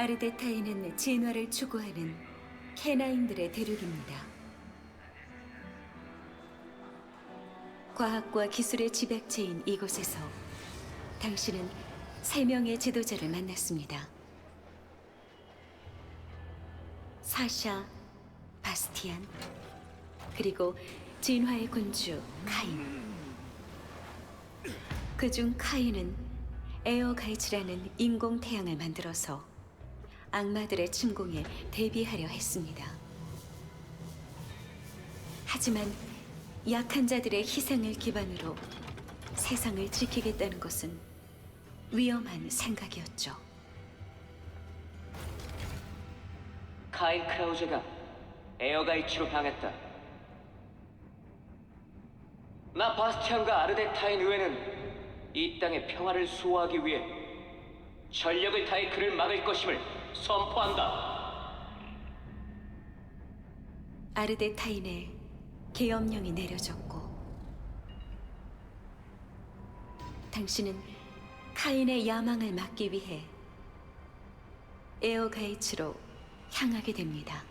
아르데타인은 진화를 추구하는 캐나인들의 대륙입니다. 과학과 기술의 집약체인 이곳에서 당신은 세 명의 지도자를 만났습니다. 사샤, 바스티안, 그리고 진화의 군주 카인. 그중 카인은 에어 가이츠라는 인공 태양을 만들어서 악마들의 침공에 대비하려 했습니다. 하지만 약한 자들의 희생을 기반으로 세상을 지키겠다는 것은 위험한 생각이었죠. 카인 크라우제가 에어가이츠로 향했다. 나 바스티안과 아르데타인 의회는 이 땅의 평화를 수호하기 위해 전력을 다해 그를 막을 것임을 선포한다. 아르데 타인의 계엄령이 내려졌고 당신은 카인의 야망을 막기 위해 에어가이츠로 향하게 됩니다.